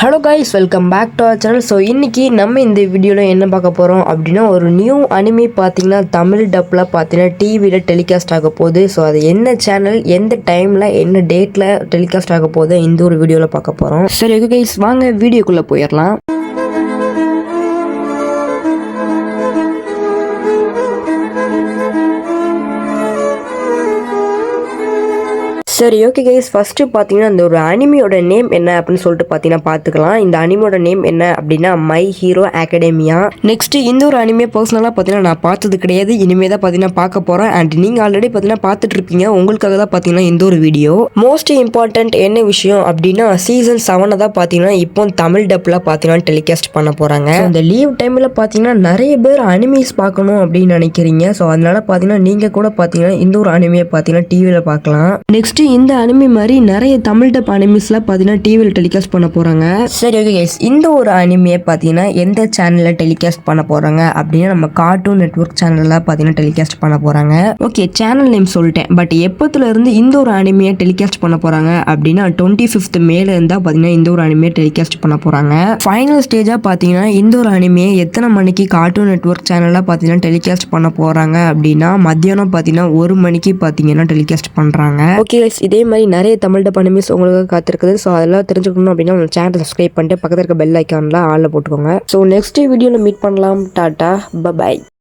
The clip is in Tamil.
Hello guys welcome back to our channel so இன்றைக்கி நம்ம இந்த வீடியோவில் என்ன பார்க்க போகிறோம் அப்படின்னா ஒரு நியூ அனிமி பார்த்தீங்கன்னா தமிழ் டப்பில் பார்த்தீங்கன்னா டிவியில் டெலிகாஸ்ட் ஆக போகுது. ஸோ அது என்ன சேனல் எந்த டைமில் என்ன டேட்டில் டெலிகாஸ்ட் ஆக போகுது இந்த ஒரு வீடியோவில் பார்க்க போகிறோம் சரி ஓகே கைஸ் வாங்க வீடியோக்குள்ளே போயிடலாம். சரி ஓகே கைஸ் ஃபஸ்ட்டு பார்த்தீங்கன்னா இந்த ஒரு அனிமியோட நேம் என்ன அப்படின்னு சொல்லிட்டு பார்த்தீங்கன்னா பார்த்துக்கலாம். இந்த அனிமியோட நேம் என்ன அப்படின்னா மை ஹீரோ அகாடமியா நெக்ஸ்ட் இந்த ஒரு அனிமே பர்சனலாக பார்த்தீங்கன்னா நான் பார்த்தது கிடையாது. இனிமே தான் பார்த்தீங்கன்னா பார்க்க போகிறேன் அண்ட் நீங்கள் ஆல்ரெடி பார்த்தீங்கன்னா பார்த்துட்டு இருப்பீங்க. உங்களுக்காக தான் பார்த்தீங்கன்னா இந்த ஒரு வீடியோ மோஸ்ட் இம்பார்ட்டன்ட் என்ன விஷயம் அப்படின்னா சீசன் செவனை தான் பார்த்தீங்கன்னா இப்போ தமிழ் டப்பில் பார்த்தீங்கன்னா டெலிகாஸ்ட் பண்ண போகிறாங்க இந்த லீவ் டைமில் பார்த்தீங்கன்னா நிறைய பேர் அனிமீஸ் பார்க்கணும் அப்படின்னு நினைக்கிறீங்க. ஸோ அதனால பார்த்தீங்கன்னா நீங்கள் கூட பார்த்தீங்கன்னா இந்த ஒரு அனிமையை பார்த்தீங்கன்னா டிவியில் பார்க்கலாம். நெக்ஸ்ட் இந்த அனிமி மாதிரி நிறைய தமிழ் டப் அனிமிஸ்லாம் பார்த்தீங்கன்னா டிவியில் டெலிகாஸ்ட் பண்ண போகிறாங்க சரி ஓகே கைஸ் இந்த ஒரு அனிமையை பார்த்தீங்கன்னா எந்த சேனலில் டெலிகாஸ்ட் பண்ண போகிறாங்க அப்படின்னா நம்ம கார்ட்டூன் நெட்ஒர்க் சேனலில் பார்த்தீங்கன்னா டெலிகாஸ்ட் பண்ண போகிறாங்க ஓகே சேனல் நேம் சொல்லிட்டேன். பட் எப்பத்துல இருந்து இந்த ஒரு அனிமையை டெலிகாஸ்ட் பண்ண போகிறாங்க அப்படின்னா டுவெண்ட்டி ஃபிஃப்த் மேல இருந்தால் பார்த்தீங்கன்னா இந்த ஒரு அனிமையை டெலிகாஸ்ட் பண்ண போகிறாங்க ஃபைனல் ஸ்டேஜாக பார்த்தீங்கன்னா இந்த ஒரு அனிமையை எத்தனை மணிக்கு கார்ட்டூன் நெட்ஒர்க் சேனலில் பார்த்தீங்கன்னா டெலிகாஸ்ட் பண்ண போகிறாங்க அப்படின்னா மத்தியானம் பார்த்தீங்கன்னா ஒரு மணிக்கு பார்த்தீங்கன்னா டெலிகாஸ்ட் பண்ணுறாங்க ஓகே இதே மாதிரி நிறைய தமிழ் டப் அனிமீஸ் உங்களுக்கு காத்திருக்குது. ஸோ அதெல்லாம் தெரிஞ்சுக்கணும் அப்படின்னா உங்கள் சேனல் சப்ஸ்கிரைப் பண்ணிட்டு பக்கத்தில் இருக்க பெல் ஐக்கானில் ஆளில் போட்டுக்கோங்க. ஸோ நெக்ஸ்ட் வீடியோவில் மீட் பண்ணலாம். Tata bye bye